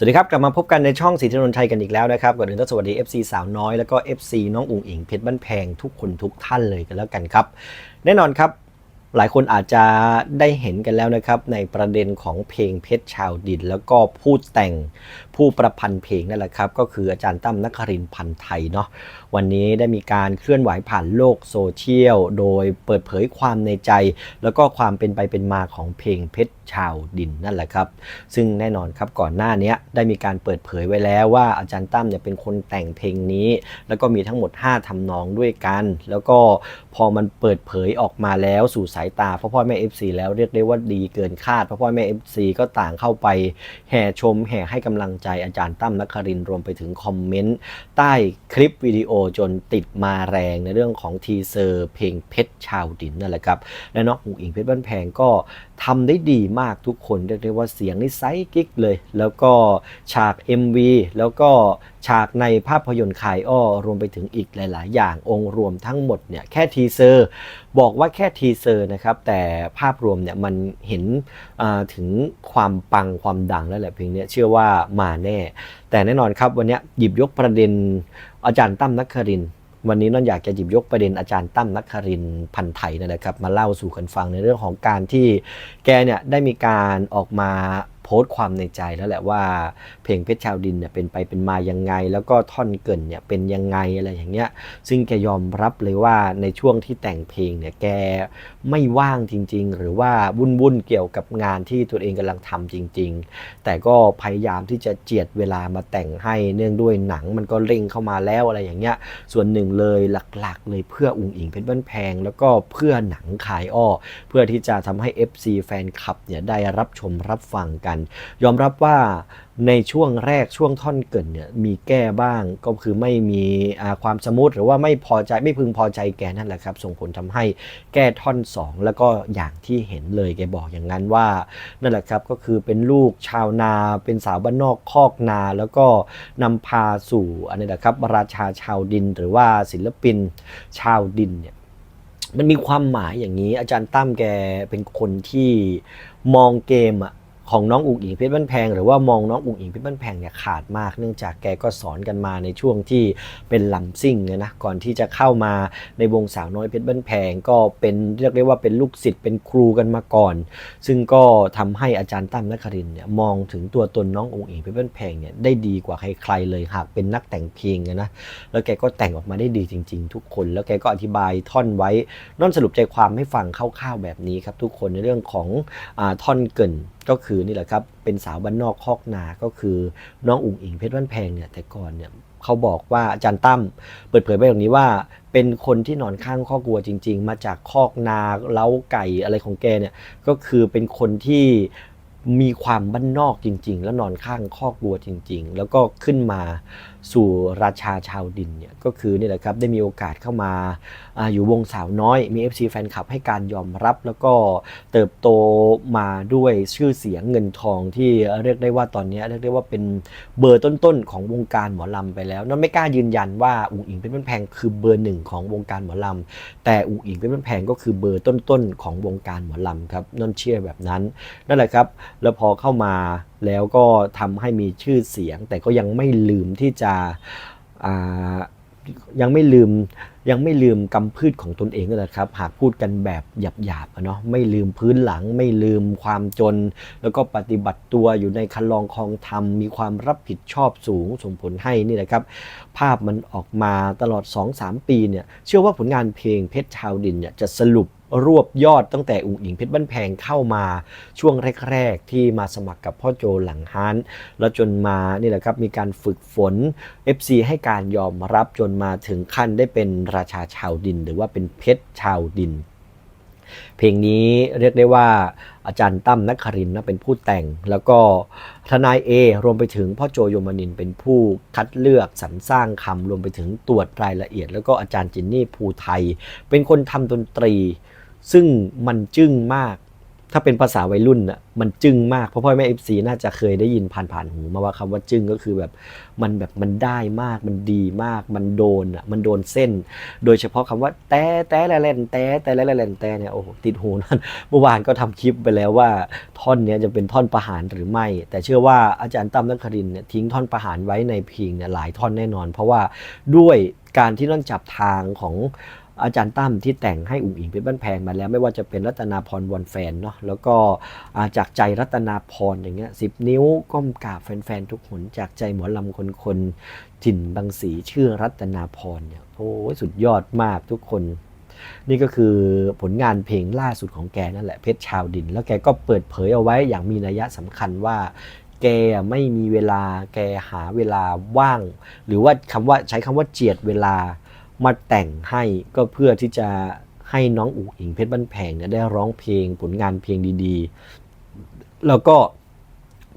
สวัสดีครับ กลับมาพบกันในช่องสีธนนชัยกันอีกแล้วนะครับก่อนอื่นต้องสวัสดี FC สาวน้อยแล้วก็ FC น้องอุ๋งอิงเพชรบ้านแพงทุกคนทุกท่านเลยกันแล้วกันครับ แน่นอนครับ หลายคนอาจจะได้เห็นกันแล้วนะครับ ในประเด็นของเพลงเพชรชาวดิน แล้วก็ผู้แต่งผู้ประพันธ์เพลงนั่นแหละครับ ก็คืออาจารย์ตั้มนครินพันธ์ไทยเนาะวันนี้ได้มีการเคลื่อนไหวผ่านโลกโซเชียล โดยเปิดเผยความในใจ แล้วก็ความเป็นไปเป็นมาของเพลงเพชรชาวดินนั่นแหละครับ ซึ่งแน่นอนครับก่อนหน้านี้ได้มีการเปิดเผยไว้แล้วว่าอาจารย์ตั้มเนี่ยเป็นคนแต่งเพลงนี้ แล้วก็มีทั้งหมด 5ทำนองด้วยกัน แล้วก็พอมันเปิดเผยออกมาแล้วสู่สายตาพ่อพ่อแม่ FC แล้วเรียกได้ว่าดีเกินคาดพ่อพ่อแม่ FC ก็ต่างเข้าไปแห่ชมแห่ให้กำลังใจอาจารย์ตั้มนครินรวมไปถึงคอมเมนต์ใต้คลิปวิดีโอจนติดมาแรงในเรื่องของทีเซอร์เพลงเพชรชาวดินนั่นแหละครับและน้องอุ๋งอิงเพชรบ้านแพงก็ทำได้ดีมากทุกคนเรียกได้ว่าเสียงนี่ไซกิกเลย แล้วก็ฉาก MV แล้วก็ฉากในภาพยนตร์คายอ้อรวมไปถึงอีกหลาย ๆ อย่างองค์รวมทั้งหมดเนี่ยแค่ทีเซอร์บอกว่าแค่ทีเซอร์นะครับ แต่ภาพรวมเนี่ยมันเห็นถึงความปังความดังแล้วแหละเพลงนี้เชื่อว่ามาแน่ แต่แน่นอนครับวันนี้หยิบยกประเด็นอาจารย์ตั้มนักครินวันนี้นนองอยากจะหยิบยกประเด็นอาจารย์ตั้มนักครินพันไทยนั่นแหละครับ มาเล่าสู่กันฟังในเรื่องของการที่แกเนี่ยได้มีการออกมา พสต์ความในใจแล้วแหละว่า เพลงเพชรชาวดินเนี่ยเป็นไปเป็นมายังไง แล้วก็ท่อนเกินเนี่ยเป็นยังไงอะไรอย่างเงี้ย ซึ่งแกยอมรับเลยว่าในช่วงที่แต่งเพลงเนี่ยแกไม่ว่างจริง ๆ หรือว่าวุ่นวุ่นๆเกี่ยวกับงานที่ตัวเองกำลังทำจริง ๆ แต่ก็พยายามที่จะเจียดเวลามาแต่งให้เนื่องด้วยหนังมันก็เร่งเข้ามาแล้วอะไรอย่างเงี้ย ส่วนหนึ่งเลยหลักๆ เลยเพื่ออุ๋งอิงเพชรบ้านแพง แล้วก็เพื่อหนังขายอ้อ เพื่อที่จะทำให้ FC แฟนคลับเนี่ยได้รับชมรับฟังกันยอมรับว่าในช่วงแรกช่วงท่อนเกินเนี่ยมีแก้บ้างก็คือไม่มีความสมูทหรือว่าไม่พอใจไม่พึงพอใจแกนั่นแหละครับ ส่งผลทำให้แก้ท่อน 2 แล้วก็อย่างที่เห็นเลยแกบอกอย่างนั้นว่า นั่นแหละครับก็คือเป็นลูกชาวนาเป็นสาวบ้านนอกคอกนา แล้วก็นำพาสู่อันนี้แหละครับราชาชาวดินหรือว่าศิลปินชาวดินเนี่ยมันมีความหมายอย่างนี้ อาจารย์ตั้มแกเป็นคนที่มองเกมอะ ของน้องอุ๋งอิงเพชรบ้านแพง หรือว่ามองน้องอุ๋งอิงเพชรบ้านแพงเนี่ยขาดมาก เนื่องจากแกก็สอนกันมาในช่วงที่เป็นลำซิ่งเนี่ยนะก่อนที่จะเข้ามาในวงสาวน้อยเพชรบ้านแพงก็เป็นเรียกได้ว่าเป็นลูกศิษย์เป็นครูกันมาก่อน ซึ่งก็ทำให้อาจารย์ตั้มนครินเนี่ยมองถึงตัวตนน้องอุ๋งอิงเพชรบ้านแพงเนี่ยได้ดีกว่าใครๆเลยหากเป็นนักแต่งเพลงนะแล้วแกก็แต่งออกมาได้ดีจริง ๆ ทุกคน แล้วแกก็อธิบายท่อนไว้นอนสรุปใจความให้ฟังคร่าวๆแบบนี้ครับทุกคนในเรื่องของอท่อนเกินก็คือนี่แหละครับเป็นสาวบ้านนอกคอกนาก็คือน้องอุ๋งอิงเพชรบ้านแพงเนี่ยแต่ก่อนเนี่ยเขาบอกว่าอาจารย์ตั้มเปิดเผยไปอย่างนี้ว่า เป็นคนที่นอนข้างคอกวัวจริง ๆ มาจากคอกนาเล้าไก่อะไรของแกเนี่ยก็คือเป็นคนที่ มีความบ้านนอกจริง ๆ แล้วนอนข้างคอกวัวจริง ๆ แล้วก็ขึ้นมาสู่ราชาชาวดินเนี่ยก็คือนี่แหละครับได้มีโอกาสเข้ามาออยู่วงสาวน้อย มี FC แฟนคลับให้การยอมรับ แล้วก็เติบโตมาด้วยชื่อเสียงเงินทองที่เรียกได้ว่าตอนนี้เรียกได้ว่าเป็นเบอร์ต้นๆของวงการหมอลำไปแล้วนั่นไม่กล้ายืนยันว่าอุ๋งอิงเป็นแพงคือเบอร์หนึ่งของวงการหมอลำแต่อุ๋งอิงเป็นแพงก็คือเบอร์ต้นๆของวงการหมอลำครับนนเชื่อแบบนั้นนั่นแหละครับแล้วพอเข้ามาแล้วก็ทำให้มีชื่อเสียง แต่ก็ยังไม่ลืมที่จะยังไม่ลืมยังไม่ลืมกำพืชของตนเองนั่นแหละครับ หากพูดกันแบบหยาบๆอะเนาะไม่ลืมพื้นหลัง ไม่ลืมความจน แล้วก็ปฏิบัติตัวอยู่ในคันลองคลองธรรม มีความรับผิดชอบสูงส่งผลให้นี่แหละครับ ภาพมันออกมาตลอด 2-3 ปีเนี่ยเชื่อว่าผลงานเพลงเพชรชาวดินเนี่ยจะสรุปรวบยอดตั้งแต่อุ๋งอิงเพชรบ้านแพงเข้ามาช่วงแรกๆ ที่มาสมัครกับพ่อโจหลังฮานแล้วจนมานี่แหละครับมีการฝึกฝน FC ให้การยอมรับจนมาถึงขั้นได้เป็นราชาชาวดิน หรือว่าเป็นเพชรชาวดิน เพลงนี้เรียกได้ว่าอาจารย์ตั้มนักครินนะเป็นผู้แต่ง แล้วก็ทนายเอรวมไปถึงพ่อโจโยมานินเป็นผู้คัดเลือกสรรสร้างคำรวมไปถึงตรวจรายละเอียด แล้วก็อาจารย์จินนี่ภูไทย เป็นคนทำดนตรี ซึ่งมันจึ้งมาก ถ้าเป็นภาษาวัยรุ่นอะมันจึ้งมากเพราะพ่อแม่เอฟซีน่าจะเคยได้ยินผ่านๆหูมาว่าคำว่าจึ้งก็คือแบบมันแบบมันได้มากมันดีมาก มันโดนอะมันโดนเส้น โดยเฉพาะคำว่าแต่แต่ละเล่นแต่แต่ละเล่นแต่เนี่ยโอ้โหติดหูนั่นเมื่อวานก็ทำคลิปไปแล้วว่าท่อนนี้จะเป็นท่อนประหารหรือไม่ แต่เชื่อว่าอาจารย์ตั้มนักครินเนี่ยทิ้งท่อนประหารไว้ในเพลงเนี่ยหลายท่อนแน่นอน เพราะว่าด้วยการที่นั่นจับทางของ อาจารย์ตั้มที่แต่งให้อุ๋งอิงเป็นบ้านแพงมาแล้ว ไม่ว่าจะเป็นรัตนาพรวันแฟนเนาะแล้วก็จากใจรัตนาพรอย่างเงี้ยสิบนิ้วก้มกราบแฟนๆทุกหนจากใจหมอลำคนคนๆถิ่นบางสีชื่อรัตนาพรเนี่ยโอ้สุดยอดมากทุกคน นี่ก็คือผลงานเพลงล่าสุดของแกนั่นแหละเพชรชาวดิน แล้วแกก็เปิดเผยเอาไว้อย่างมีนัยสำคัญว่าแกไม่มีเวลาแกหาเวลาว่าง หรือว่าคำว่าใช้คำว่าเจียดเวลา มาแต่งให้ก็เพื่อที่จะให้น้องอุ๋งอิงเพชรบ้านแพงเนี่ยได้ร้องเพลงผลงานเพลงดีๆ แล้วก็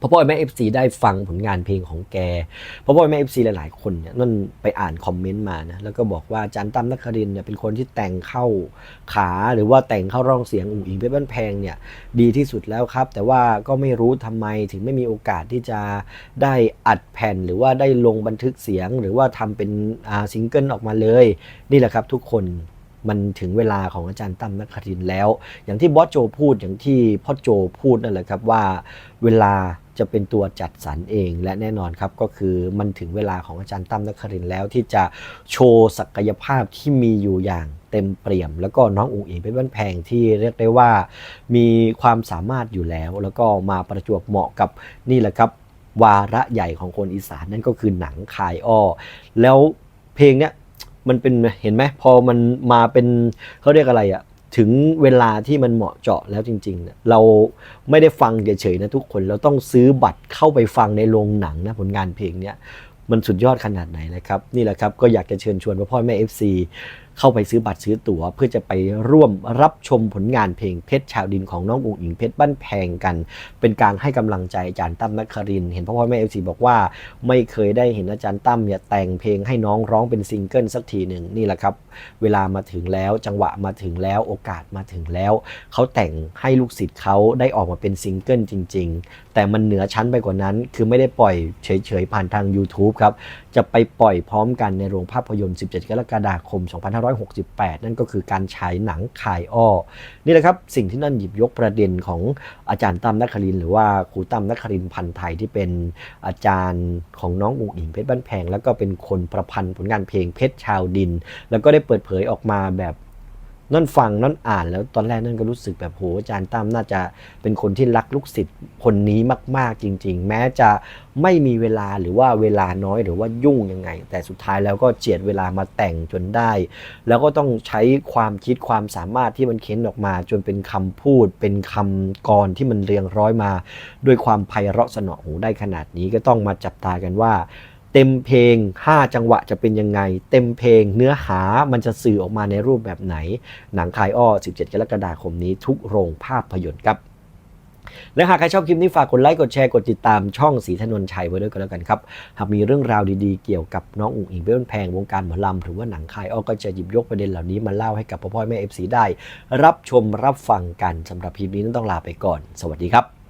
พ่อพ่อแม่เอฟซีได้ฟังผลงานเพลงของแกพ่อพ่อแม่เอฟซีหลายๆ คนเนี่ยนั่นไปอ่านคอมเมนต์มานะแล้วก็บอกว่าจารย์ตั้มนักครินเนี่ยเป็นคนที่แต่งเข้าขาหรือว่าแต่งเข้าร่องเสียงอุ๋งอิงเพชรบ้านแพงเนี่ยดีที่สุดแล้วครับ แต่ว่าก็ไม่รู้ทำไมถึงไม่มีโอกาสที่จะได้อัดแผ่นหรือว่าได้ลงบันทึกเสียง หรือว่าทำเป็นซิงเกิลออกมาเลย นี่แหละครับทุกคน มันถึงเวลาของอาจารย์ตั้มนักครินแล้ว อย่างที่บอสโจพูดอย่างที่พ่อโจพูดนั่นแหละครับว่าเวลาจะเป็นตัวจัดสรรเองและแน่นอนครับก็คือมันถึงเวลาของอาจารย์ตั้มนักครินแล้วที่จะโชว์ศักยภาพที่มีอยู่อย่างเต็มเปี่ยม แล้วก็น้องอุ๋งอิงเป็นบ้านแพงที่เรียกได้ว่า มีความสามารถอยู่แล้ว แล้วก็มาประจวบเหมาะกับนี่แหละครับ วาระใหญ่ของคนอีสานนั่นก็คือหนังคายอ้อแล้วเพลงเนี้ย มันเป็นเห็นไหมพอมันมาเป็นเขาเรียกอะไรอะถึงเวลาที่มันเหมาะเจาะแล้วจริงๆเนี่ยเราไม่ได้ฟังเฉยๆนะทุกคนเราต้องซื้อบัตรเข้าไปฟังในโรงหนังนะผลงานเพลงเนี้ยมันสุดยอดขนาดไหนนะครับ นี่แหละครับ ก็อยากจะเชิญชวนพ่อแม่ FC เข้าไปซื้อบัตรซื้อตั๋ว เพื่อจะไปร่วมรับชมผลงานเพลงเพชรชาวดินของน้องอุ๋งอิงเพชรบ้านแพงกัน เป็นการให้กำลังใจอาจารย์ตั้มนักคริน เห็นพ่อพ่อแม่ FC บอกว่า ไม่เคยได้เห็นอาจารย์ตั้มเนี่ยแต่งเพลงให้น้องร้องเป็นซิงเกิลสักทีหนึ่งนี่แหละครับ เวลามาถึงแล้วจังหวะมาถึงแล้วโอกาสมาถึงแล้ว เขาแต่งให้ลูกศิษย์เขาได้ออกมาเป็นซิงเกิลจริง ๆ แต่มันเหนือชั้นไปกว่านั้น คือไม่ได้ปล่อยเฉยๆผ่านทาง YouTube ครับจะไปปล่อยพร้อมกันในโรงภาพยนตร์ 17 กรกฎาคม 2 5 2568 นั่นก็คือการฉายหนังคายอ้อ นี่แหละครับ สิ่งที่นั่นหยิบยกประเด็นของอาจารย์ตั้มนักคริน หรือว่าครูตั้มนักครินพันธ์ไทยที่เป็นอาจารย์ของน้องอุ๋งอิงเพชรบ้านแพง แล้วก็เป็นคนประพันธ์ผลงานเพลงเพชรชาวดิน แล้วก็ได้เปิดเผยออกมาแบบ นั่นฟังนั่นอ่านแล้วตอนแรกนั่นก็รู้สึกแบบโหอาจารย์ตั้มน่าจะเป็นคนที่รักลูกศิษย์คนนี้มาก ๆ จริง ๆ แม้จะไม่มีเวลาหรือว่าเวลาน้อยหรือว่ายุ่งยังไง แต่สุดท้ายแล้วก็เจียดเวลามาแต่งจนได้ แล้วก็ต้องใช้ความคิดความสามารถที่มันเค้นออกมา จนเป็นคำพูด เป็นคำกรที่มันเรียงร้อยมา ด้วยความไพเราะสนอหูได้ขนาดนี้ก็ต้องมาจับตากันว่า เต็มเพลง 5 จังหวะจะเป็นยังไง เต็มเพลงเนื้อหามันจะสื่อออกมาในรูปแบบไหน หนังคายอ้อ 17 กรกฎาคมนี้ทุกโรงภาพยนตร์ครับ และหากใครชอบคลิปนี้ฝากกดไลค์ กดแชร์ กดติดตามช่องสีถนนชัยไว้ด้วยกันแล้วกันครับ หากมีเรื่องราวดีๆ เกี่ยวกับน้องอุ๋งอิงเบ้นแพงวงการหมอลำหรือว่าหนังคายอ้อก็จะหยิบยกประเด็นเหล่านี้มาเล่าให้กับพ่อพ่อแม่เอฟซีได้ รับชมรับฟังกันสำหรับคลิปนี้ต้องลาไปก่อน สวัสดีครับ